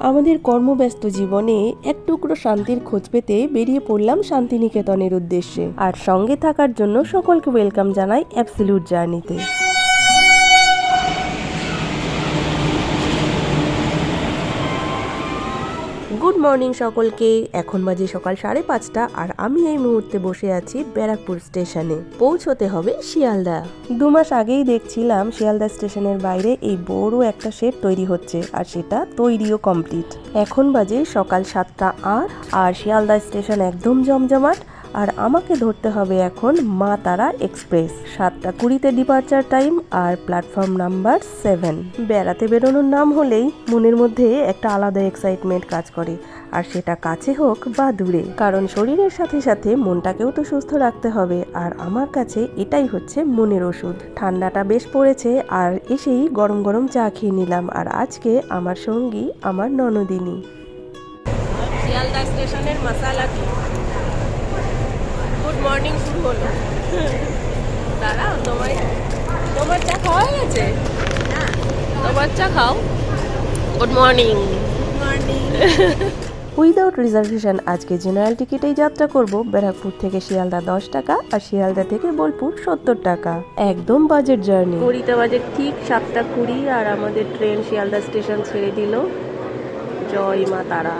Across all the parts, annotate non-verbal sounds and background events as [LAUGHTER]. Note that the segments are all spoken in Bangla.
আমাদের কর্মব্যস্ত জীবনে এক টুকরো শান্তির খোঁজ পেতে বেরিয়ে পড়লাম শান্তিনিকেতনের উদ্দেশ্যে। আর সঙ্গে থাকার জন্য সকলকে ওয়েলকাম জানাই অ্যাবসলিউট জার্নিতে গুড মর্নিং সকলকে। এখন বাজে সকাল সাড়ে পাঁচটা আর আমি এই মুহূর্তে বসে আছি ব্যারাকপুর স্টেশনে। পৌঁছতে হবে শিয়ালদা। দু মাস আগেই দেখছিলাম শিয়ালদা স্টেশনের বাইরে এই বড় একটা শেড তৈরি হচ্ছে আর সেটা তৈরিও কমপ্লিট। এখন বাজে সকাল সাতটা আট আর শিয়ালদা স্টেশন একদম জমজমাট আর আমাকে ধরতে হবে এখন মা তারা এক্সপ্রেস। সাতটা কুড়িতে ডিপার্চার টাইম আর প্ল্যাটফর্ম নাম্বার সেভেন। বেড়াতে বেরোনোর নাম হলেই মনের মধ্যে একটা আলাদা এক্সাইটমেন্ট কাজ করে। আর সেটা কাছে হোক বা দূরে। কারণ শরীরের সাথে সাথে মনটাকেও তো সুস্থ রাখতে হবে। আর আমার কাছে এটাই হচ্ছে মনের ওষুধ। ঠান্ডাটা বেশ পড়েছে আর এসেই গরম গরম চা খেয়ে নিলাম। আর আজকে আমার সঙ্গী আমার ননদিনী। শিয়ালদা স্টেশনের মশালা কি? গুড মর্নিং শুরু হলো। দাঁড়াও তোমার তোমার চা খাওয়া গেছে? তোমার চা খাও। Good morning. Morning. [LAUGHS] Without reservation আজকে জেনারেল টিকিটেই যাত্রা করব। ব্যারাকপুর থেকে শিয়ালদা দশ টাকা আর শিয়ালদা থেকে বোলপুর সত্তর টাকা। একদম বাজেট জার্নি কুড়িতে বাজে ঠিক সাতটা কুড়ি আর আমাদের ট্রেন শিয়ালদা স্টেশন ছেড়ে দিল। জয় মা তারা।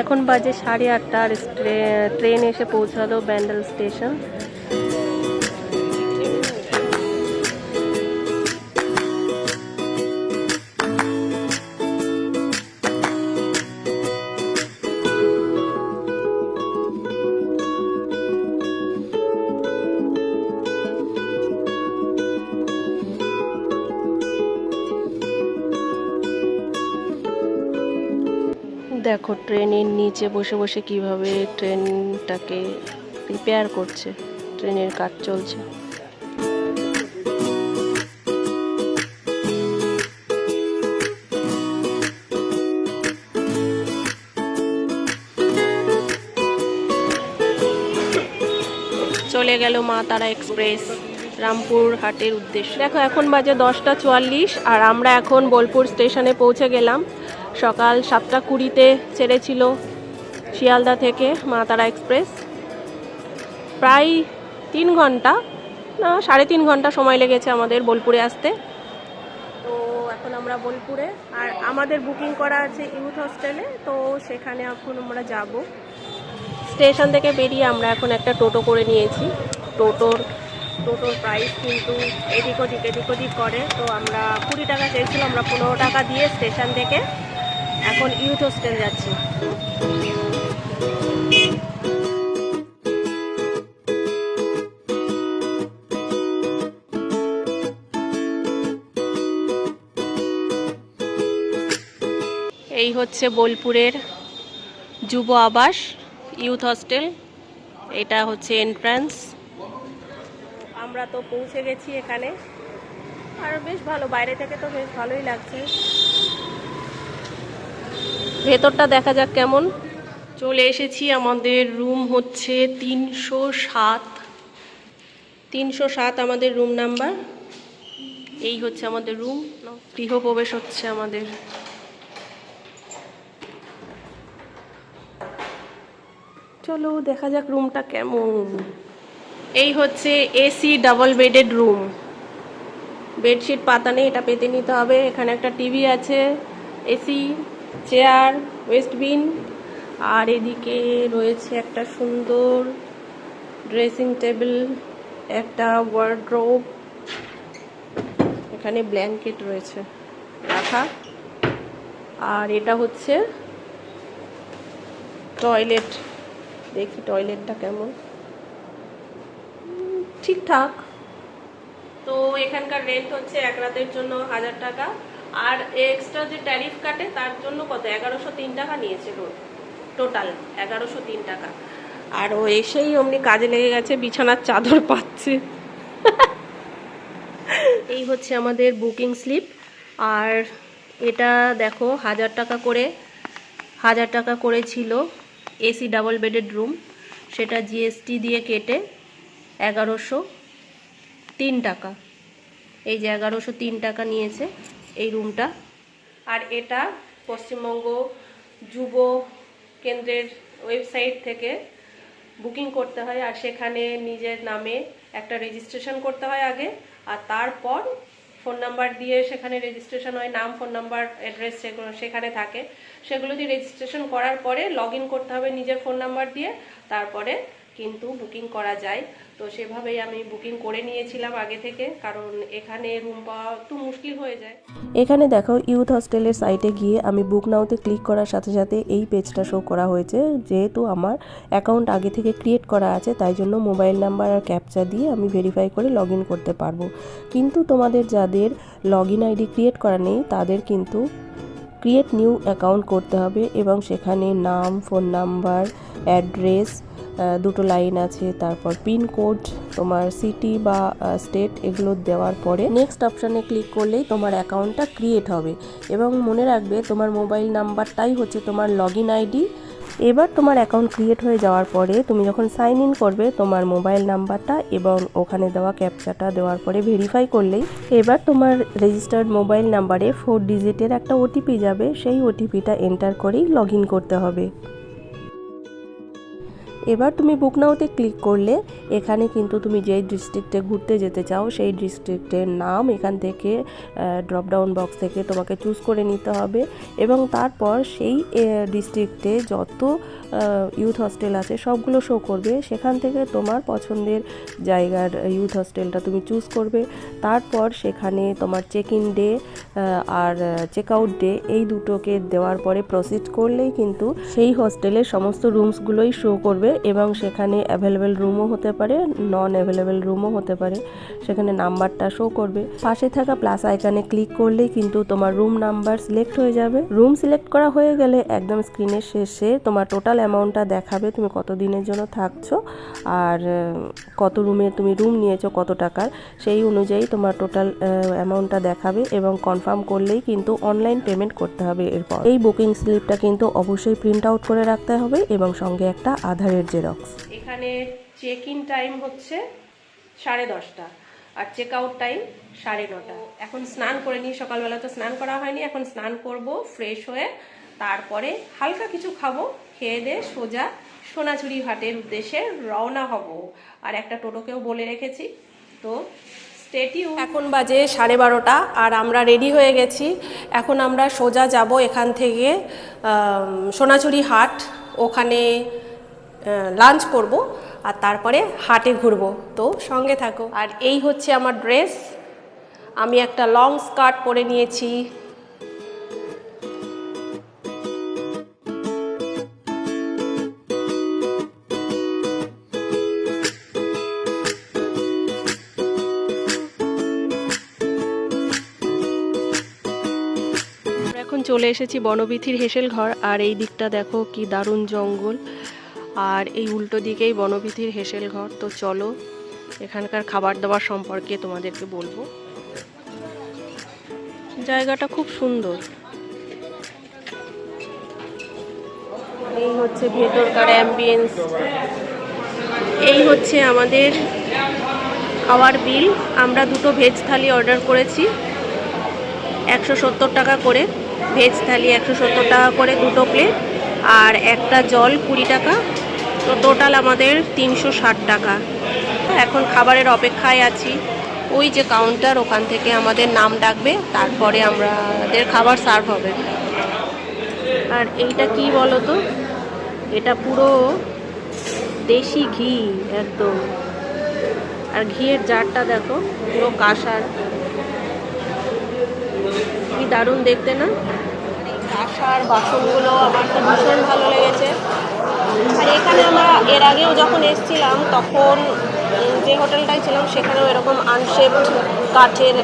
এখন বাজে সাড়ে আটটা আর ট্রেন এসে পৌঁছালো ব্যান্ডেল স্টেশন। দেখো, ট্রেনের নিচে বসে বসে কীভাবে ট্রেনটাকে রিপেয়ার করছে, ট্রেনের কাজ চলছে। চলে গেল মা তারা এক্সপ্রেস, রামপুর হাটের উদ্দেশ্যে। দেখো, এখন বাজে দশটা চুয়াল্লিশ আর আমরা এখন বোলপুর স্টেশনে পৌঁছে গেলাম। সকাল সাতটা কুড়িতে ছেড়েছিল শিয়ালদা থেকে মা তারা এক্সপ্রেস। প্রায় তিন ঘণ্টা, না, সাড়ে তিন ঘণ্টা সময় লেগেছে আমাদের বোলপুরে আসতে। তো এখন আমরা বোলপুরে, আর আমাদের বুকিং করা আছে ইউথ হস্টেলে, তো সেখানে এখন আমরা যাব। স্টেশন থেকে বেরিয়ে আমরা এখন একটা টোটো করে নিয়েছি। টোটোর টোটোর প্রাইস কিন্তু এদিক ওদিক এদিক ওদিক করে। তো আমরা কুড়ি টাকা চেয়েছিলাম, আমরা পনেরো টাকা দিয়ে স্টেশন থেকে। এখন ইউথ হোস্টেল যাচ্ছি। এই হচ্ছে বোলপুরের যুব আবাস ইউথ হস্টেল। এটা হচ্ছে এন্ট্রান্স আমরা তো পৌঁছে গেছি এখানে। আর বেশ ভালো বাইরে থেকে তো বেশ ভালোই লাগছে। ভেতরটা দেখা যাক কেমন। চলে এসেছি, আমাদের রুম হচ্ছে তিনশো সাত। তিনশো সাত আমাদের রুম নাম্বার এই হচ্ছে আমাদের রুম গৃহপ্রবেশ হচ্ছে আমাদের। চলো দেখা যাক রুমটা কেমন। এই হচ্ছে AC double bedded room bedsheet পাতা নেই, এটা পেতে নিতে হবে। এখানে একটা টিভি আছে এসি চেয়ার ওয়েস্টবিন আর এদিকে রয়েছে একটা সুন্দর ড্রেসিং টেবিল একটা ওয়ার্ড্রোব এখানে ব্ল্যাঙ্কেট রয়েছে রাখা। আর এটা হচ্ছে টয়লেট দেখি টয়লেটটা কেমন। ঠিকঠাক। তো এখানকার রেন্ট হচ্ছে এক রাতের জন্য হাজার টাকা। আর এক্সট্রা যে ট্যারিফ কাটে, তার জন্য কত? এগারোশো তিন টাকা নিয়েছে টোটাল এগারোশো তিন টাকা। আর ও এসেই অমনি কাজে লেগে গেছে, বিছানার চাদর পাচ্ছে। এই হচ্ছে আমাদের বুকিং স্লিপ আর এটা দেখো, হাজার টাকা করে, হাজার টাকা করে ছিল এসি ডাবল বেডেড রুম সেটা জিএসটি দিয়ে কেটে এগারোশো তিন টাকা। এই যে এগারোশো তিন টাকা নিয়েছে। এই রুমটা আর এটা পশ্চিমবঙ্গ যুব কেন্দ্রের ওয়েবসাইট থেকে বুকিং করতে হয়। আর সেখানে নিজের নামে একটা রেজিস্ট্রেশন করতে হয় আগে। আর তারপর ফোন নাম্বার দিয়ে সেখানে রেজিস্ট্রেশন হয়। নাম ফোন নাম্বার অ্যাড্রেস সেগুলো সেখানে থাকে। সেগুলো দিয়ে রেজিস্ট্রেশন করার পরে লগ করতে হবে নিজের ফোন নাম্বার দিয়ে। তারপরে কিন্তু বুকিং করা যায়। তো সেভাবেই আমি বুকিং করে নিয়েছিলাম আগে থেকে, কারণ এখানে রুম পাওয়া একটু মুশকিল হয়ে যায়। এখানে দেখো ইউথ হস্টেলের সাইটে গিয়ে আমি বুক নাওতে ক্লিক করার সাথে সাথে এই পেজটা শো করা হয়েছে। যেহেতু আমার অ্যাকাউন্ট আগে থেকে ক্রিয়েট করা আছে, তাই জন্য মোবাইল নাম্বার আর ক্যাপচা দিয়ে আমি ভেরিফাই করে লগ করতে পারব। কিন্তু তোমাদের যাদের লগ আইডি ক্রিয়েট করা নেই, তাদের কিন্তু ক্রিয়েট নিউ অ্যাকাউন্ট করতে হবে এবং সেখানে নাম ফোন নাম্বার অ্যাড্রেস দুটো লাইন আছে, তারপর পিনকোড তোমার সিটি বা স্টেট এগুলো দেওয়ার পরে নেক্সট অপশানে ক্লিক করলেই তোমার অ্যাকাউন্টটা ক্রিয়েট হবে। এবং মনে রাখবে তোমার মোবাইল নাম্বারটাই হচ্ছে তোমার লগ ইন আইডি এবার তোমার অ্যাকাউন্ট ক্রিয়েট হয়ে যাওয়ার পরে তুমি যখন সাইন ইন করবে, তোমার মোবাইল নাম্বারটা এবং ওখানে দেওয়া ক্যাপচাটা দেওয়ার পরে ভেরিফাই করলেই এবার তোমার রেজিস্টার্ড মোবাইল নাম্বারে ফোর ডিজিটের একটা ওটিপি যাবে। সেই ওটিপিটা এন্টার করেই লগ করতে হবে। এবার তুমি বুক নাওতে ক্লিক করলে এখানে কিন্তু তুমি যেই ডিস্ট্রিক্টে ঘুরতে যেতে চাও, সেই ডিস্ট্রিক্টের নাম এখান থেকে ড্রপডাউন বক্স থেকে তোমাকে চুজ করে নিতে হবে এবং তারপর সেই ডিস্ট্রিক্টে যত ইউথ হস্টেল আছে সবগুলো শো করবে। সেখান থেকে তোমার পছন্দের জায়গার ইউথ হস্টেলটা তুমি চুজ করবে। তারপর সেখানে তোমার চেক ইন ডে আর চেক আউট ডে এই দুটোকে দেওয়ার পরে প্রসিড করলেই কিন্তু সেই হস্টেলের সমস্ত রুমসগুলোই শো করবে। এবং সেখানে অ্যাভেলেবেল রুমও হতে পারে নন অ্যাভেলেবেল রুমও হতে পারে। সেখানে নাম্বারটা শো করবে। পাশে থাকা প্লাস আইকানে ক্লিক করলেই কিন্তু তোমার রুম নাম্বার সিলেক্ট হয়ে যাবে। রুম সিলেক্ট করা হয়ে গেলে একদম স্ক্রিনের শেষে তোমার টোটাল অ্যামাউন্টটা দেখাবে তুমি কত দিনের জন্য থাকছো আর কত রুমে তুমি রুম নিয়েছো কত টাকার। সেই অনুযায়ী তোমার টোটাল অ্যামাউন্টটা দেখাবে এবং কনফার্ম করলেই কিন্তু অনলাইন পেমেন্ট করতে হবে এরপর। এই বুকিং স্লিপটা কিন্তু অবশ্যই প্রিন্ট আউট করে রাখতে হবে এবং সঙ্গে একটা আধারের জেরক্স এখানে চেক ইন টাইম হচ্ছে সাড়ে দশটা আর চেক আউট টাইম সাড়ে নটা। এখন স্নান করে নিই সকালবেলা তো স্নান করা হয়নি এখন স্নান করব ফ্রেশ হয়ে তারপরে হালকা কিছু খাব খেয়ে দিয়ে সোজা সোনাঝুরি ঘাটের উদ্দেশ্যে রওনা হব। আর একটা টোটোকেও বলে রেখেছি তো স্টেটিউ এখন বাজে সাড়ে বারোটা আর আমরা রেডি হয়ে গেছি। এখন আমরা সোজা যাব এখান থেকে সোনাঝুরি হাট ওখানে লাঞ্চ করব আর তারপরে হাটে ঘুরবো। তো সঙ্গে থাকো। আর এই হচ্ছে আমার ড্রেস আমি একটা লং স্কার্ট পরে নিয়েছি। চলে এসেছি বনবিথির হেসেল ঘর। আর এই দিকটা দেখো কি দারুণ জঙ্গল। আর এই উল্টো দিকেই বনবিথির হেসেল ঘর। তো চলো, এখানকার খাবার দাবার সম্পর্কে তোমাদেরকে বলব। জায়গাটা খুব সুন্দর। এই হচ্ছে ভেতরকার অ্যাম্বিয়েন্স এই হচ্ছে আমাদের খাওয়ার বিল আমরা দুটো ভেজ থালি অর্ডার করেছি। একশো সত্তর টাকা করে। ভেজ থালি একশো সত্তর টাকা করে দুটো প্লেট আর একটা জল কুড়ি টাকা। তো টোটাল আমাদের তিনশো ষাট টাকা। এখন খাবারের অপেক্ষায় আছি। ওই যে কাউন্টার, ওখান থেকে আমাদের নাম ডাকবে, তারপরে আমাদের খাবার সার্ভ হবে। আর এইটা কি বলো তো এটা পুরো দেশি ঘি একদম। আর ঘিয়ের জারটা দেখো, পুরো কাঁসার। কি দারুণ দেখতে না? কাঁসার বাসনগুলো আমার তো ভীষণ ভালো লেগেছে। আর এখানে আমরা এর আগেও যখন এসেছিলাম, তখন যে হোটেলটায় ছিলাম, সেখানেও এরকম আনশেপড কাঠের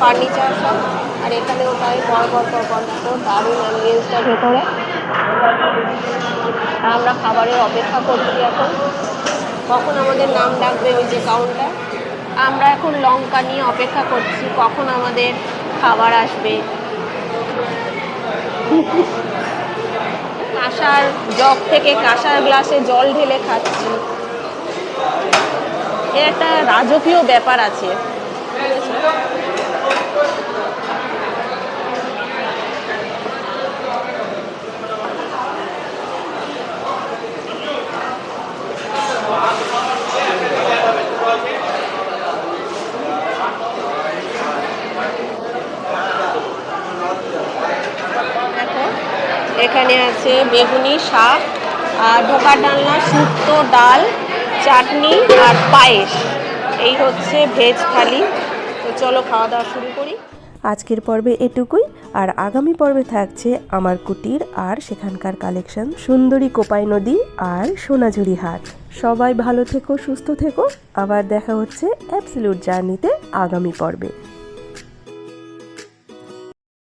ফার্নিচার সব। আর এখানেও তাই বড় বড় বড় বড় তো দারুণ অ্যাম্বিয়েন্সটা ভেতরে। আমরা খাবারের অপেক্ষা করছি এখন। কখন আমাদের নাম ডাকবে ওই যে কাউন্টার আমরা এখন লঙ্কা নিয়ে অপেক্ষা করছি, কখন আমাদের খাবার আসবে। কাঁসার জগ থেকে কাঁসার গ্লাসে জল ঢেলে খাচ্ছি। এর একটা রাজকীয় ব্যাপার আছে দেখো এখানে আছে বেগুনি শাক, আর ঢোকা ডালনা, শুক্তো, ডাল, চাটনি আর পায়েস। এই হচ্ছে ভেজ থালি। তো চলো খাওয়া দাওয়া শুরু করি। আজকের পর্বে এটুকুই, আর আগামী পর্বে থাকছে আমার কুটির আর সেখানকার কালেকশন সুন্দরী কোপাই নদী আর সোনাঝুরি হাট। সবাই ভালো থেকো, সুস্থ থেকো। আবার দেখা হচ্ছে অ্যাবসলিউট জার্নিতে আগামী পর্বে।